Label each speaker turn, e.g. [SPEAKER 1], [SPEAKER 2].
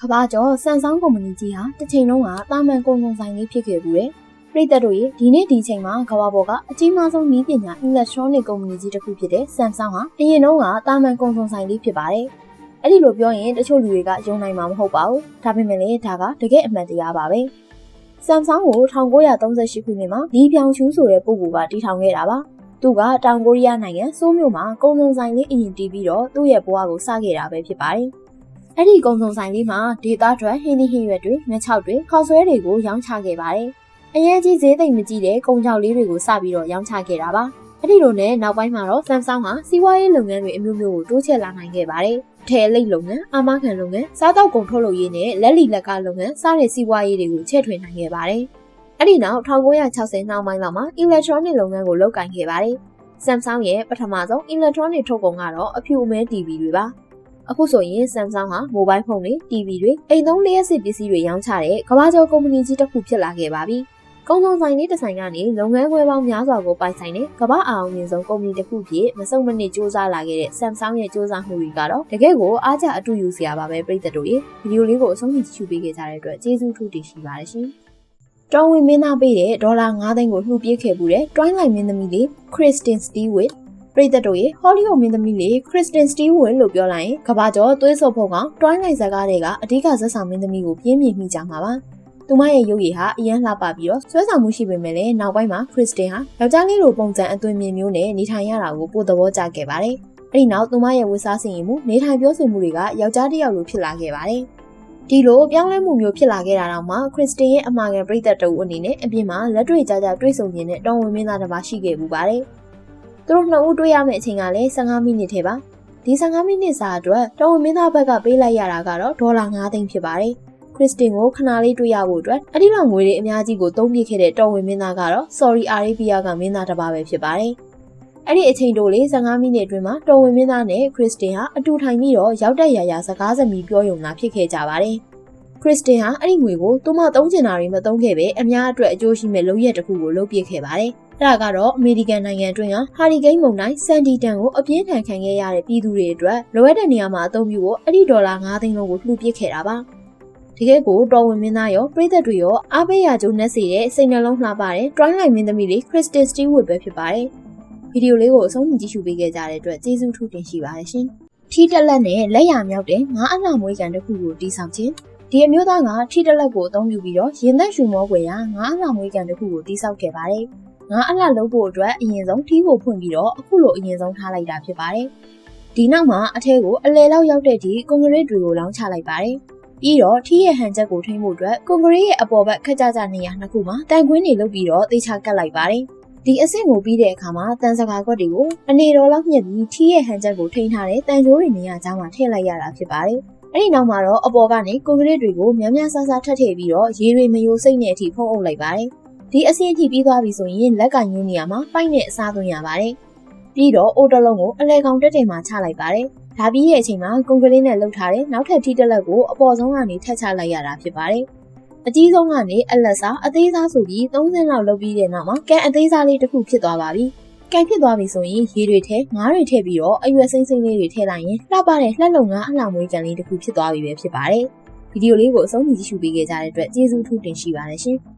[SPEAKER 1] ကဘာကျော်စန်ဆောင်ကုမ္ပဏီကြီးဟာတစ်ချိန်လုံးကတာမန်ကုန်ကုန်ဆိုင်လေးဖြစ်ခဲ့ဘူးတယ်။ပြည်သက်တို့ရေဒီနေ့ဒီချိန်မှာကဘာပေါ်ကအကြီးမားဆုံးနည်းပညာ electronic ကုမ္ပဏီကြီးတစ်ခုဖြစ်တဲ့ Samsung ဟာအရင်တုန်းကတာမန်ကုန်ကုန်ဆိုင်လေးဖြစ်ပါတယ်။အဲ့ဒီလိုပြောရင်တချို့လူတွေကယုံနိုင်မှာမဟုတ်ပါဘူး။ဒါပေမဲ့လည်းဒါကတကယ်အမှန်တရားပါပဲ။ Samsung ကို1938ခုနှစ်မှာလီပြောင်ချူးဆိုတဲ့ပုဂ္ဂိုလ်ကတည်ထောင်ခဲ့တာပါ။သူကတောင်ကိုရီးယားနိုင်ငံစိုးမြို့မှာကုန်စုံဆိုင်လေးအရင်တီးပြီးတော့သူ့ရဲ့ဘဝကိုစခဲ့တာပဲဖြစ်ပါတယ်။ အဲ့ဒီကုန်စုံဆိုင်လေးမှာဒေတာထွက်ဟင်းသီးဟင်းရွက်တွေငှက်ချောက်တွေခေါက်ဆွဲတွေကိုရောင်းချခဲ့ပါတယ်။အရင်ကြီးဈေးသိမ့်မကြည့်တဲ့ကုန်ကြောက်လေးတွေကိုစပြီးတော့ရောင်းချခဲ့တာပါ။အဲ့ဒီလိုနဲ့နောက်ပိုင်းမှာတော့ Samsung ဟာစီးပွားရေးလုပ်ငန်းတွေအမျိုးမျိုးကိုတိုးချဲ့လာနိုင်ခဲ့ပါတယ်။ထဲလိတ်လုပ်ငန်း၊အာမခံလုပ်ငန်း၊စားတောက်ကုန်ထုတ်လုပ်ရေးနဲ့လက်လီလက်ကလုပ်ငန်းစတဲ့စီးပွားရေးတွေကိုချဲ့ထွင်နိုင်ခဲ့ပါတယ်။အဲ့ဒီနောက်1960နောက်ပိုင်းလောက်မှာ electronic လုပ်ငန်းကိုလုပ်ကိုင်ခဲ့ပါတယ်။ Samsung ရဲ့ပထမဆုံး electronic ထုတ်ကုန်ကတော့အဖြူအမဲ TV တွေပါ။ အခုဆိုရင် Samsung ဟာမိုဘိုင်းဖုန်းတွေ TV တွေအိမ်သုံးလျှက်စစ်ပစ္စည်းတွေရောင်းချတဲ့ကမ္ဘာကျော်ကုမ္ပဏီကြီးတစ်ခုဖြစ်လာခဲ့ပါပြီ။ကုန်စုံဆိုင်လေးတစ်ဆိုင်ကနေလုပ်ငန်းခွဲပေါင်းများစွာကိုပိုင်ဆိုင်တဲ့ကမ္ဘာအောင်မြင်ဆုံးကုမ္ပဏီတစ်ခုဖြစ်မစုံမနစ်စူးစမ်းလာခဲ့တဲ့ Samsung ရဲ့စူးစမ်းမှုတွေကတော့တကယ့်ကိုအားကျအတူယူစရာပါပဲပြည်သက်တို့ရေဗီဒီယိုလေးကိုအဆုံးထိကြည့်ရှုပေးခဲ့ကြတဲ့အတွက်ကျေးဇူးထူးတင်ရှိပါတယ်ရှင်။တော်ဝင်မင်းသားပေးတဲ့ဒေါ်လာ9သိန်းကိုလှူပြေးခဲ့မှုတဲ့ Twilight မင်းသမီးလေး Kristen Stewart ပြည်သက်တို့ရေဟောလိဝုဒ်မင်းသမီးလေးခရစ်စတင်စတီးဝင်းလို့ပြောလိုက်ရင်ကဘာကျော်သွေးဆော်ဖို့ကောင်တွိုင်းလိုက်ဇာကားတွေကအဓိကဇက်ဆောင်မင်းသမီးကိုပြင်းပြမိကြမှာပါသူမရဲ့ရုပ်ရည်ဟာအရန်လှပပြီးတော့ဆွဲဆောင်မှုရှိပေမဲ့လည်းနောက်ပိုင်းမှာခရစ်စတင်ဟာယောက်ျားလေးလိုပုံစံအသွင်မြင်မျိုးနဲ့နေထိုင်ရတာကိုပိုသဘောကျခဲ့ပါတယ်အဲ့ဒီနောက်သူမရဲ့ဝတ်စားဆင်ရင်မှုနေထိုင်ပြောဆိုမှုတွေကယောက်ျားတစ်ယောက်လိုဖြစ်လာခဲ့ပါတယ်ဒီလိုပြောင်းလဲမှုမျိုးဖြစ်လာခဲ့တာတော့မှခရစ်စတင်ရဲ့အမှားကန်ပြိသက်တူအနေနဲ့အပြင်မှာလက်တွေ့ကြကြတွေ့ဆုံနေတဲ့တော်ဝင်မင်းသားတစ်ပါးရှိခဲ့မှုပါတယ် သူတို့နှစ်ဦးတွေ့ရမယ့်အချိန်ကလည်း15မိနစ်ထဲပါဒီ15မိနစ်စာအတွက်တော်ဝင်မင်းသားဘက်ကပေးလိုက်ရတာကတော့ဒေါ်လာ9သိန်းဖြစ်ပါတယ်ခရစ်စတင်ကိုခဏလေးတွေ့ရဖို့အတွက်အဒီလောက်ငွေတွေအများကြီးကိုသုံးပြခဲ့တဲ့တော်ဝင်မင်းသားကတော့ Sorry Arabia ကမင်းသားတစ်ပါးပဲဖြစ်ပါတယ်အဲ့ဒီအချိန်တိုလေး15မိနစ်အတွင်းမှာတော်ဝင်မင်းသားနဲ့ခရစ်စတင်ဟာအတူထိုင်ပြီးတော့ရောက်တဲ့ရာရာစကားစမြည်ပြောရုံသာဖြစ်ခဲ့ကြပါတယ်ခရစ်စတင်ဟာအဲ့ဒီငွေကိုသူမသုံးချင်တာတွေမသုံးခဲ့ပဲအများအတွက်အကျိုးရှိမဲ့လုပ်ရက်တစ်ခုကိုလုပ်ပြခဲ့ပါတယ်။ အဲ့ဒါကတော့အမေရိကန်နိုင်ငံအတွင်းကဟာရီကိန်းမုန်တိုင်းဆန်ဒီတန်ကိုအပြင်းထန်ခံခဲ့ရတဲ့ပြည်သူတွေအတွက်လိုအပ်တဲ့နေရာမှာအသုံးပြုဖို့အဲ့ဒီဒေါ်လာ9သိန်းလုံးကိုလှူပစ်ခဲ့တာပါ။တကယ်ကိုတော်ဝင်မင်းသားရောပြည်သက်တွေရောအားပေးရကြုံနဲ့စီတဲ့စိတ်နှလုံးလှပတဲ့ Twilight မင်းသမီးလေး Kristen Stewart ပဲဖြစ်ပါတယ်။ဗီဒီယိုလေးကိုအဆုံးထိကြည့်ရှုပေးခဲ့ကြတဲ့အတွက်ကျေးဇူးထူးတင်ရှိပါတယ်ရှင်။ထီတက်လက်နဲ့လက်ရမြောက်တဲ့ငါးအလှမွေးကန်တစ်ခုကိုတီးဆောင်ခြင်းဒီအမျိုးသားကထီတက်လက်ကိုအသုံးပြုပြီးတော့ရင်သက်ရှူမောကွယ်ရာငါးအလှမွေးကန်တစ်ခုကိုတီးဆောက်ခဲ့ပါတယ်။ ငါးအလှလုံးဖို့အတွက်အရင်ဆုံးထီးကိုဖွင့်ပြီးတော့အခုလိုအရင်ဆုံးထားလိုက်တာဖြစ်ပါတယ်။ဒီနောက်မှာအထဲကိုအလဲလောက်ရောက်တဲ့ဒီကွန်ကရစ်တွေကိုလောင်းချလိုက်ပါတယ်။ပြီးတော့ထီးရဲ့ဟန်ချက်ကိုထိမ့်ဖို့အတွက်ကွန်ကရစ်ရဲ့အပေါ်ဘက်ခက်ကြကြနေရာနှစ်ခုမှာတန်ခွင်းတွေလုပ်ပြီးတော့တေချာကတ်လိုက်ပါတယ်။ဒီအဆင့်ကိုပြီးတဲ့အခါမှာတန်စကာကွက်တွေကိုအနေတော်လောက်ညှက်ပြီးထီးရဲ့ဟန်ချက်ကိုထိန်းထားတဲ့တန်ကြိုးတွေနေရာချောင်းမှာထည့်လိုက်ရတာဖြစ်ပါတယ်။အဲ့ဒီနောက်မှာတော့အပေါ်ကနေကွန်ကရစ်တွေကိုများများဆဆထပ်ထည့်ပြီးတော့ရေတွေမယိုစိတ်နဲ့အထိဖုံးအုပ်လိုက်ပါတယ်။ ဒီအဆင့်အထိပြီးသွားပြီဆိုရင်လက်ကညွှန်းနေရမှာပိုက်နဲ့အစားသွင်းရပါတယ်။ပြီးတော့အိုတလုံးကိုအလဲကောင်တက်တယ်မှာချလိုက်ပါတယ်။ဒါပြီးရဲ့အချိန်မှာကွန်ကရစ်နဲ့လှုပ်ထားတဲ့နောက်ထပ်ထိတက်လက်ကိုအပေါ်ဆုံးကနေထပ်ချလိုက်ရတာဖြစ်ပါတယ်။အကြီးဆုံးကနေအလက်စားအသေးစားဆိုပြီး30လောက်လုပ်ပြီးတဲ့နောက်မှာကန်အသေးစားလေးတစ်ခုဖြစ်သွားပါပြီ။ကန်ဖြစ်သွားပြီဆိုရင်ရေတွေထဲငါးတွေထည့်ပြီးတော့အရွယ်စိမ့်စိမ့်လေးတွေထည့်လိုက်ရင်လှပတဲ့လှက်လုံငါးအလှမွေးကန်လေးတစ်ခုဖြစ်သွားပြီပဲဖြစ်ပါတယ်။ဗီဒီယိုလေးကိုအဆုံးထိကြည့်ရှုပေးခဲ့ကြတဲ့အတွက်ကျေးဇူးထူးတင်ရှိပါတယ်ရှင်။